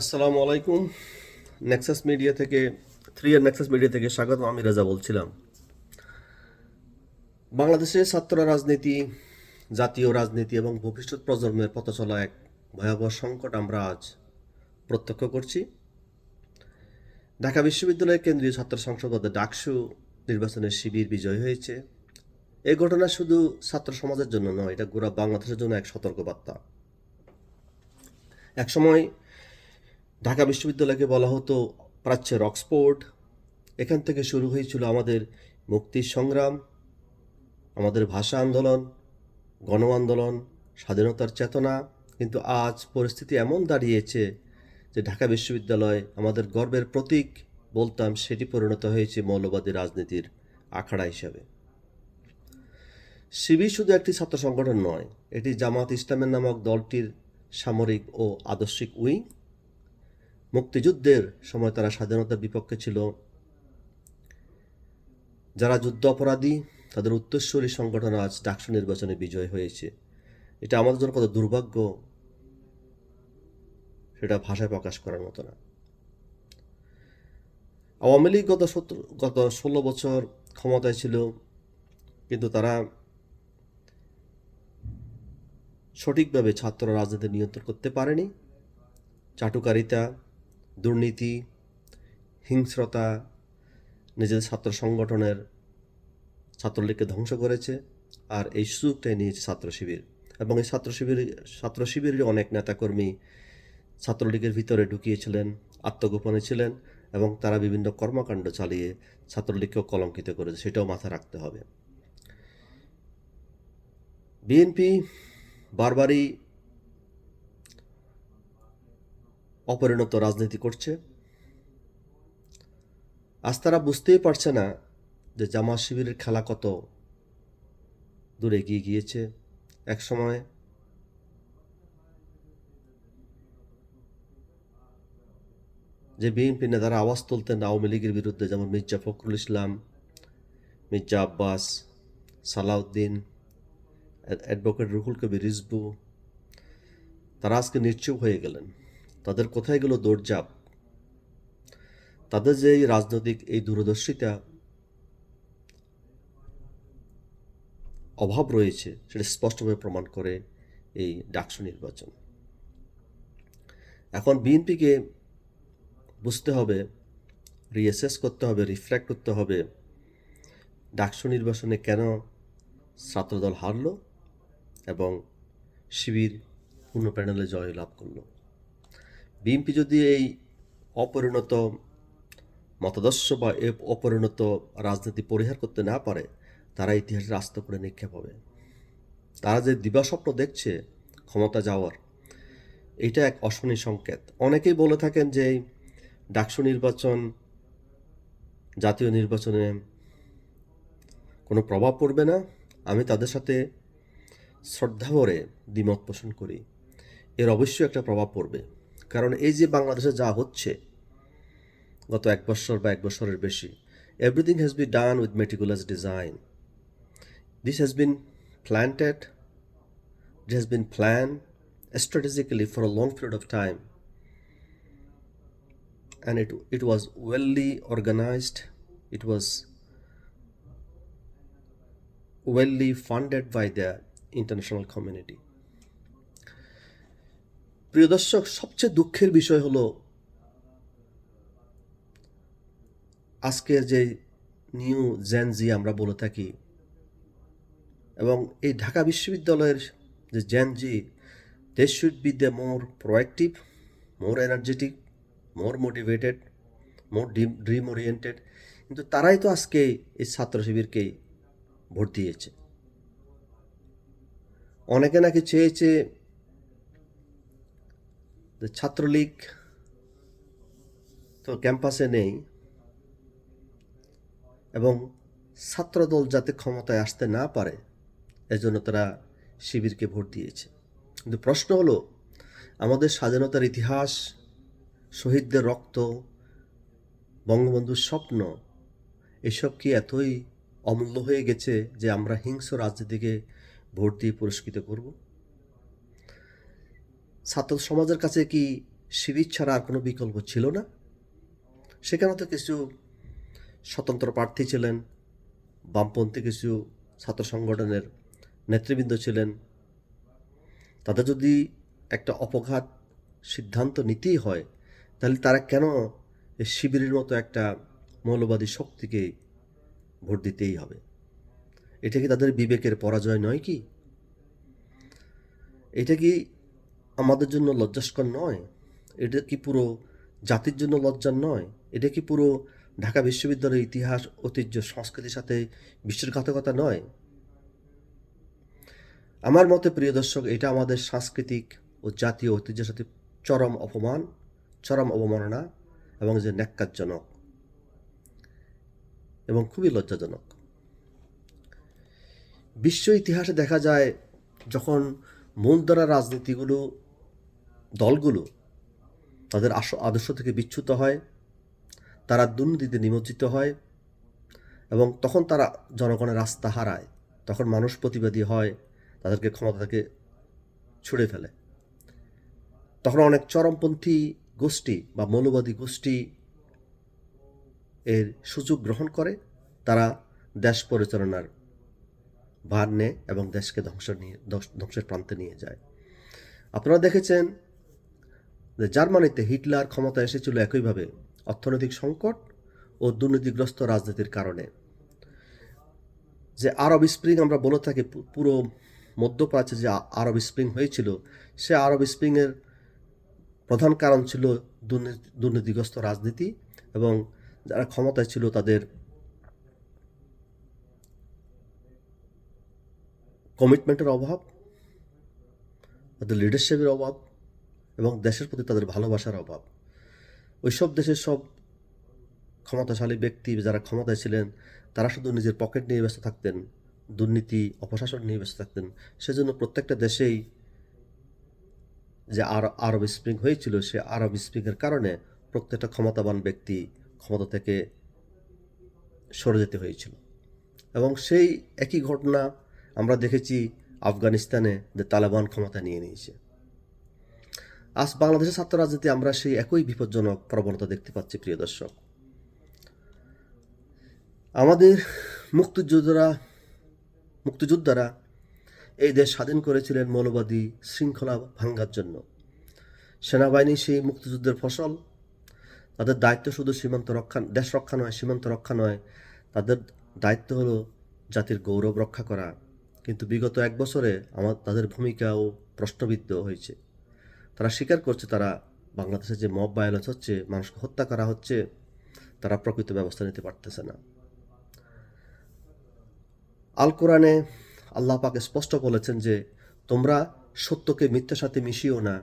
আসসালামু আলাইকুম। Nexus media থেকে থ্রি আর নেক্সাস মিডিয়া থেকে স্বাগত, আমি রাজা বলছিলাম। বাংলাদেশের ছাত্র রাজনীতি, জাতীয় রাজনীতি এবং ভবিষ্যৎ প্রজন্মের পথ চলা এক ভয়াবহ সংকট আমরা আজ প্রত্যক্ষ করছি। ঢাকা বিশ্ববিদ্যালয়ের কেন্দ্রীয় ছাত্র সংসদ ডাকসু নির্বাচনের শিবির বিজয় হয়েছে। এই ঘটনা শুধু ছাত্র সমাজের জন্য নয়, এটা গোড়া বাংলাদেশের জন্য এক সতর্কবার্তা। একসময় ঢাকা বিশ্ববিদ্যালয়কে বলা হতো প্রাচ্যের অক্সফোর্ড এখান থেকে শুরু হয়েছিল আমাদের মুক্তির সংগ্রাম, আমাদের ভাষা আন্দোলন গণ আন্দোলন স্বাধীনতার চেতনা। কিন্তু আজ পরিস্থিতি এমন দাঁড়িয়েছে যে ঢাকা বিশ্ববিদ্যালয় আমাদের গর্বের প্রতীক বলতাম সেটি পরিণত হয়েছে মৌলবাদী রাজনীতির আখড়া হিসাবে। শিবির শুধু একটি ছাত্র সংগঠন নয়, এটি জামাত ইসলামের নামক দলটির সামরিক ও আদর্শিক উইং। মুক্তিযুদ্ধের সময় তারা স্বাধীনতার বিপক্ষে ছিল। যারা যুদ্ধ অপরাধী, তাদের উত্তরস্বরী সংগঠন আজ ডাকসু নির্বাচনে বিজয় হয়েছে। এটা আমাদের জন্য কত দুর্ভাগ্য, সেটা ভাষায় প্রকাশ করার মতো না। আওয়ামী লীগ গত সত্তর গত ষোলো বছর ক্ষমতায় ছিল, কিন্তু তারা সঠিকভাবে ছাত্র রাজনীতি নিয়ন্ত্রণ করতে পারেনি। চাটুকারিতা দুর্নীতি, হিংস্রতা নিজেদের ছাত্র সংগঠনের ছাত্রলীগকে ধ্বংস করেছে আর এই সুযোগটাই নিয়েছে ছাত্র শিবির। এবং এই ছাত্র শিবির, ছাত্র শিবিরের অনেক নেতাকর্মী ছাত্রলীগের ভিতরে ঢুকিয়েছিলেন, আত্মগোপনে ছিলেন এবং তারা বিভিন্ন কর্মকাণ্ড চালিয়ে ছাত্রলীগকেও কলঙ্কিত করেছে, সেটাও মাথায় রাখতে হবে। বিএনপি বারবারই অপরিণত রাজনীতি করছে। আজ তারা বুঝতেই পারছে না যে জামা শিবিরের খেলা কত দূরে এগিয়ে গিয়েছে। এক সময় যে বিএনপি নেতারা আওয়াজ তুলতেন আওয়ামী লীগের বিরুদ্ধে, যেমন মির্জা ফখরুল ইসলাম, মির্জা আব্বাস, সালাউদ্দিন, অ্যাডভোকেট রুহুল কবির রিজবু তারা আজকে নিশ্চুপ হয়ে গেলেন। তাদের কোথায় গেল দৌড়জাপ তাদের যে এই রাজনৈতিক এই দূরদর্শিতা অভাব রয়েছে, সেটা স্পষ্টভাবে প্রমাণ করে এই ডাকসু নির্বাচন। এখন বিএনপিকে বুঝতে হবে রিএসেস করতে হবে রিফ্লেক্ট করতে হবে, ডাকসু নির্বাচনে কেন ছাত্রদল হারলো এবং শিবির পূর্ণ প্যানেলে জয় লাভ করল। বিএনপি যদি এই অপরিণত মতাদর্শ বা এ অপরিণত রাজনীতি পরিহার করতে না পারে, তারা ইতিহাসের আস্ত করে নিক্ষেপ হবে। তারা যে দিবাস্বপ্ন দেখছে ক্ষমতা যাওয়ার, এটা এক অশনি সংকেত। অনেকেই বলে থাকেন যে ডাকসু নির্বাচন জাতীয় নির্বাচনে কোনো প্রভাব পড়বে না। আমি তাদের সাথে শ্রদ্ধা ভরে দ্বিমত পোষণ করি। এর অবশ্যই একটা প্রভাব পড়বে। কারণ এই যে বাংলাদেশে যা হচ্ছে গত এক বছর বা এক বছরের বেশি everything has be done with meticulous design this has been planted it has been planned strategically for a long period of time and it, it was wellly organized it was wellly funded by the international community প্রিয় দর্শক, সবচেয়ে দুঃখের বিষয় হলো আজকের যে new Gen Z আমরা বলে থাকি এবং এই ঢাকা বিশ্ববিদ্যালয়ের যে gen Z they should be the more proactive more energetic more motivated more dream oriented কিন্তু তারাই তো আজকে এই ছাত্র শিবিরকে ভোট দিয়েছে। অনেকে নাকি চেয়েছে যে ছাত্রলীগ তো ক্যাম্পাসে নেই এবং ছাত্রদল যাতে ক্ষমতায় আসতে না পারে, এজন্য তারা শিবিরকে ভোট দিয়েছে। কিন্তু প্রশ্ন হলো, আমাদের স্বাধীনতার ইতিহাস, শহীদদের রক্ত, বঙ্গবন্ধুর স্বপ্ন, এসব কি এতই অমূল্য হয়ে গেছে যে আমরা হিংস্র রাজনীতিকে ভোট দিয়ে পুরস্কৃত করব? ছাত্র সমাজের কাছে কি শিবির ছাড়া আর কোনো বিকল্প ছিল না? সেখানে তো কিছু স্বতন্ত্র প্রার্থী ছিলেন, বামপন্থী কিছু ছাত্র সংগঠনের নেতৃবৃন্দ ছিলেন। তাদের যদি একটা অপঘাত সিদ্ধান্ত নিতেই হয়, তাহলে তারা কেন শিবিরের মতো একটা মৌলবাদী শক্তিকে ভোট দিতেই হবে? এটা কি তাদের বিবেকের পরাজয় নয় কি? এটা কি আমাদের জন্য লজ্জাস্কর নয়? এটা কি পুরো জাতির জন্য লজ্জার নয়? এটা কি পুরো ঢাকা বিশ্ববিদ্যালয়ের ইতিহাস, ঐতিহ্য, সংস্কৃতির সাথে বিশ্বাসঘাতকতা নয়? আমার মতে, প্রিয় দর্শক, এটা আমাদের সাংস্কৃতিক ও জাতীয় ঐতিহ্যের সাথে চরম অপমান, চরম অবমাননা এবং যে ন্যাক্কারজনক এবং খুবই লজ্জাজনক। বিশ্ব ইতিহাসে দেখা যায়, যখন মূলধারা রাজনীতিগুলো দলগুলো তাদের আদর্শ থেকে বিচ্যুত হয়, তারা দুর্নীতিতে নিমজ্জিত হয় এবং তখন তারা জনগণের রাস্তা হারায়। তখন মানুষ প্রতিবাদী হয়, তাদেরকে ক্ষমতা থেকে ছুড়ে ফেলে। তখন অনেক চরমপন্থী গোষ্ঠী বা মৌলবাদী গোষ্ঠী এর সুযোগ গ্রহণ করে, তারা দেশ পরিচালনার ভার নেয় এবং দেশকে ধ্বংস নিয়ে ধ্বংসের প্রান্তে নিয়ে যায়। আপনারা দেখেছেন জার্মানিতে হিটলার ক্ষমতা এসেছিল একইভাবে অর্থনৈতিক সংকট ও দুর্নীতিগ্রস্ত রাজনীতির কারণে। যে আরব স্প্রিং আমরা বলে থাকি পুরো মধ্যপ্রাচ্যে যে আরব স্প্রিং হয়েছিল, সে আরব স্প্রিংয়ের প্রধান কারণ ছিল দুর্নীতি, দুর্নীতিগ্রস্ত রাজনীতি এবং যারা ক্ষমতায় ছিল তাদের কমিটমেন্টের অভাব, তাদের লিডারশিপের অভাব এবং দেশের প্রতি তাদের ভালোবাসার অভাব। ওইসব দেশের সব ক্ষমতাশালী ব্যক্তি যারা ক্ষমতায় ছিলেন, তারা শুধু নিজের পকেট নিয়ে ব্যস্ত থাকতেন, দুর্নীতি, অপশাসন নিয়ে ব্যস্ত থাকতেন। সেজন্য প্রত্যেকটা দেশেই যে আর, আরব স্প্রিং হয়েছিল, সে আরব স্প্রিংয়ের কারণে প্রত্যেকটা ক্ষমতাবান ব্যক্তি ক্ষমতা থেকে সরে যেতে হয়েছিল। এবং সেই একই ঘটনা আমরা দেখেছি আফগানিস্তানে, যে তালেবান ক্ষমতা নিয়ে নিয়েছে। আজ বাংলাদেশের ছাত্র রাজনীতি আমরা সেই একই বিপজ্জনক প্রবণতা দেখতে পাচ্ছি, প্রিয় দর্শক। আমাদের মুক্তিযোদ্ধারা মুক্তিযোদ্ধারা এই দেশ স্বাধীন করেছিলেন মৌলবাদী শৃঙ্খলা ভাঙ্গার জন্য। সেনাবাহিনী সেই মুক্তিযুদ্ধের ফসল, তাদের দায়িত্ব শুধু সীমান্ত রক্ষা, দেশ রক্ষা নয়, সীমান্ত রক্ষা নয়, তাদের দায়িত্ব হলো জাতির গৌরব রক্ষা করা। কিন্তু বিগত এক বছরে আমার তাদের ভূমিকাও প্রশ্নবিদ্ধ হয়েছে। তারা স্বীকার করছে তারা বাংলাদেশে যে মব ভায়োলেন্স হচ্ছে, মানুষকে হত্যা করা হচ্ছে, তারা প্রকৃত ব্যবস্থা নিতে পারতেছে না। আল কোরআনে আল্লাহ পাকে স্পষ্ট বলেছেন যে, তোমরা সত্যকে মিথ্যার সাথে মিশিও না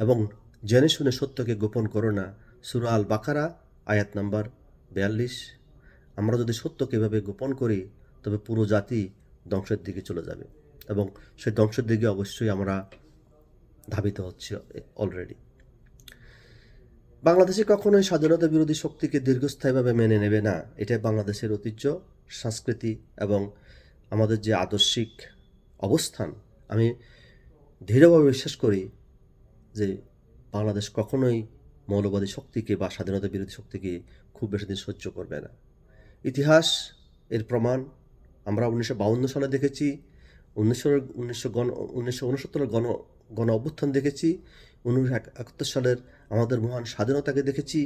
এবং জেনে শুনে সত্যকে গোপন করো না। সুরা আল বাকারা, আয়াত নাম্বার বিয়াল্লিশ। আমরা যদি সত্যকে এভাবে গোপন করি, তবে পুরো জাতি ধ্বংসের দিকে চলে যাবে এবং সেই ধ্বংসের দিকে অবশ্যই আমরা ধাবিত হচ্ছে অলরেডি বাংলাদেশে কখনোই স্বাধীনতা বিরোধী শক্তিকে দীর্ঘস্থায়ীভাবে মেনে নেবে না। এটাই বাংলাদেশের ঐতিহ্য, সংস্কৃতি এবং আমাদের যে আদর্শিক অবস্থান। আমি দৃঢ়ভাবে বিশ্বাস করি যে বাংলাদেশ কখনোই মৌলবাদী শক্তিকে বা স্বাধীনতা বিরোধী শক্তিকে খুব বেশি দিন সহ্য করবে না। ইতিহাস এর প্রমাণ আমরা উনিশশো বাউন্ন সালে দেখেছি। উনিশশো উনিশশো গণ, উনিশশো উনসত্তরের গণ গণ অভ্যুত্থান দেখেছি উনিশশো একাত্তর সালের আমাদের মহান স্বাধীনতাকে দেখেছি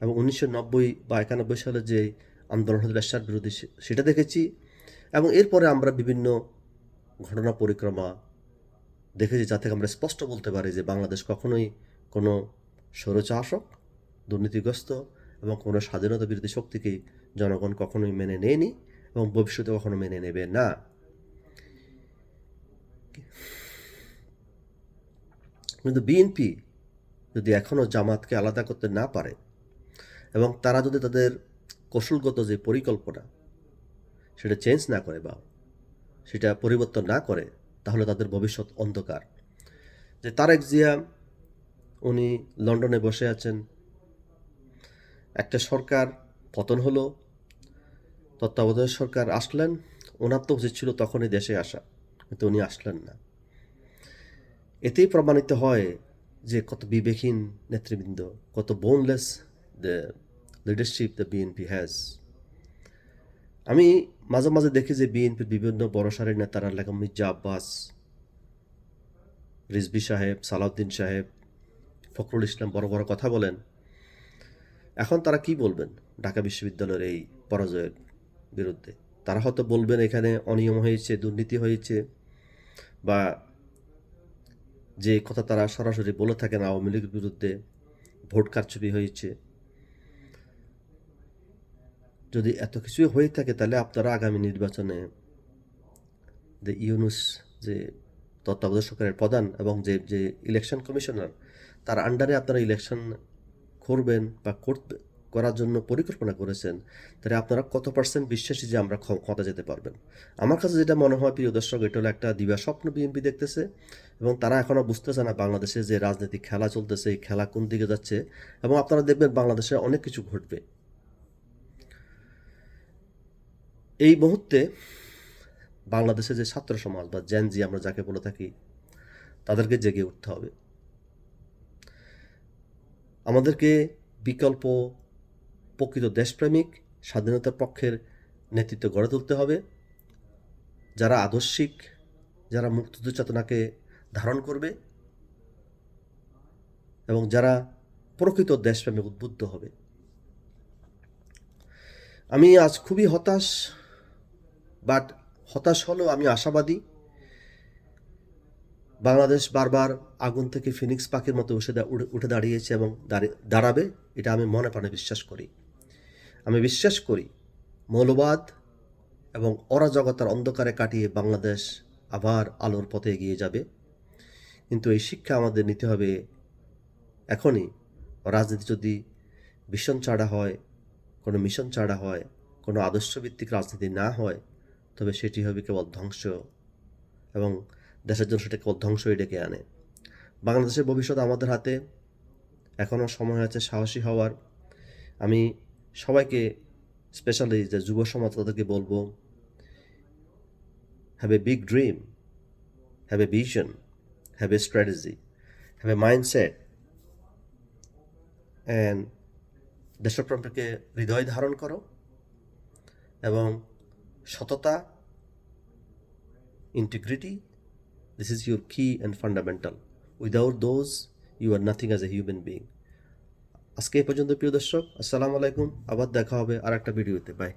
এবং উনিশশো নব্বই বা একানব্বই সালে যে আন্দোলন হয়েছিল রাশিয়ার বিরোধী সেটা দেখেছি এবং এরপরে আমরা বিভিন্ন ঘটনা পরিক্রমা দেখেছি যা থেকে আমরা স্পষ্ট বলতে পারি যে বাংলাদেশ কখনোই কোনো স্বৈরচাষক দুর্নীতিগ্রস্ত এবং কোনো স্বাধীনতা বিরোধী শক্তিকে জনগণ কখনোই মেনে নেয়নি এবং ভবিষ্যতে কখনো মেনে নেবে না। কিন্তু বিএনপি যদি এখনও জামাতকে আলাদা করতে না পারে এবং তারা যদি তাদের কৌশলগত যে পরিকল্পনা সেটা চেঞ্জ না করে বা সেটা পরিবর্তন না করে, তাহলে তাদের ভবিষ্যৎ অন্ধকার। যে তারেক জিয়া, উনি লন্ডনে বসে আছেন। একটা সরকার পতন হলো, তত্ত্বাবধায়ক সরকার আসলেন, ওনার তো উচিত ছিল তখনই দেশে আসা, কিন্তু উনি আসলেন না। এতেই প্রমাণিত হয় যে কত বিবেকহীন নেতৃবৃন্দ, কত boneless the leadership the BNP has আমি মাঝে মাঝে দেখি যে বিএনপির বিভিন্ন বড় সারের নেতারা লেখা মির্জা আব্বাস রিজবি সাহেব, সালাউদ্দিন সাহেব, ফখরুল ইসলাম বড় বড় কথা বলেন। এখন তারা কি বলবেন ঢাকা বিশ্ববিদ্যালয়ের এই পরাজয়ের বিরুদ্ধে? তারা হয়তো বলবেন এখানে অনিয়ম হয়েছে, দুর্নীতি হয়েছে, বা যে কথা তারা সরাসরি বলে থাকেন আওয়ামী লীগের বিরুদ্ধে, ভোট কারচুপি হয়েছে। যদি এত কিছুই হয়ে থাকে, তাহলে আপনারা আগামী নির্বাচনে যে ইউনুস যে তত্ত্বাবধায়ক সরকারের প্রধান এবং যে যে ইলেকশন কমিশনার তার আন্ডারে আপনারা ইলেকশন করবেন বা করতে করার জন্য পরিকল্পনা করেছেন, তাহলে আপনারা কত পার্সেন্ট বিশ্বাসী যে আমরা ক্ষ- ক্ষমতা যেতে পারবেন? আমার কাছে যেটা মনে হয়, প্রিয় দর্শক, এটা হলো একটা দিবা স্বপ্ন বিএনপি দেখতেছে এবং তারা এখনও বুঝতেছে না বাংলাদেশে যে রাজনৈতিক খেলা চলতেছে, এই খেলা কোন দিকে যাচ্ছে এবং আপনারা দেখবেন বাংলাদেশে অনেক কিছু ঘটবে। এই মুহূর্তে বাংলাদেশে যে ছাত্র সমাজ বা জ্যানজি আমরা যাকে বলে থাকি, তাদেরকে জেগে উঠতে হবে। আমাদেরকে বিকল্প প্রকৃত দেশপ্রেমিক স্বাধীনতার পক্ষের নেতৃত্ব গড়ে তুলতে হবে। যারা আদর্শিক, যারা মুক্তিযুদ্ধ চেতনাকে ধারণ করবে এবং যারা প্রকৃত দেশপ্রেমে উদ্বুদ্ধ হবে। আমি আজ খুবই হতাশ, বাট হতাশ হলেও আমি আশাবাদী। বাংলাদেশ বারবার আগুন থেকে ফিনিক্স পাখির মতো উঠে উঠে- দাঁড়িয়েছে এবং দাঁড়ি- দাঁড়াবে, এটা আমি মনে প্রাণে বিশ্বাস করি। আমি বিশ্বাস করি, মৌলবাদ এবং অরাজকতার অন্ধকারে কাটিয়ে বাংলাদেশ আবার আলোর পথে এগিয়ে যাবে। কিন্তু এই শিক্ষা আমাদের নিতে হবে এখনই। রাজনীতি যদি ভীষণ চাড়া হয়, কোনো মিশন চাড়া হয়, কোনো আদর্শভিত্তিক রাজনীতি না হয়, তবে সেটি হবে কেবল ধ্বংস এবং দেশের জন্য সেটা কেবল ধ্বংসই ডেকে আনে। বাংলাদেশের ভবিষ্যৎ আমাদের হাতে। এখনও সময় আছে, সাহসী হওয়ার। আমি সবাইকে স্পেশালি যে যুব সমাজ তাদেরকে বলব have a big dream have a vision have a strategy have a mindset and দেশপ্রেমকে হৃদয় ধারণ করো এবং সততা integrity this is your key and fundamental without those you are nothing as a human being আজকে এই পর্যন্ত প্রিয় দর্শক আসসালামু আলাইকুম। আবার দেখা হবে আর একটা ভিডিওতে। বাই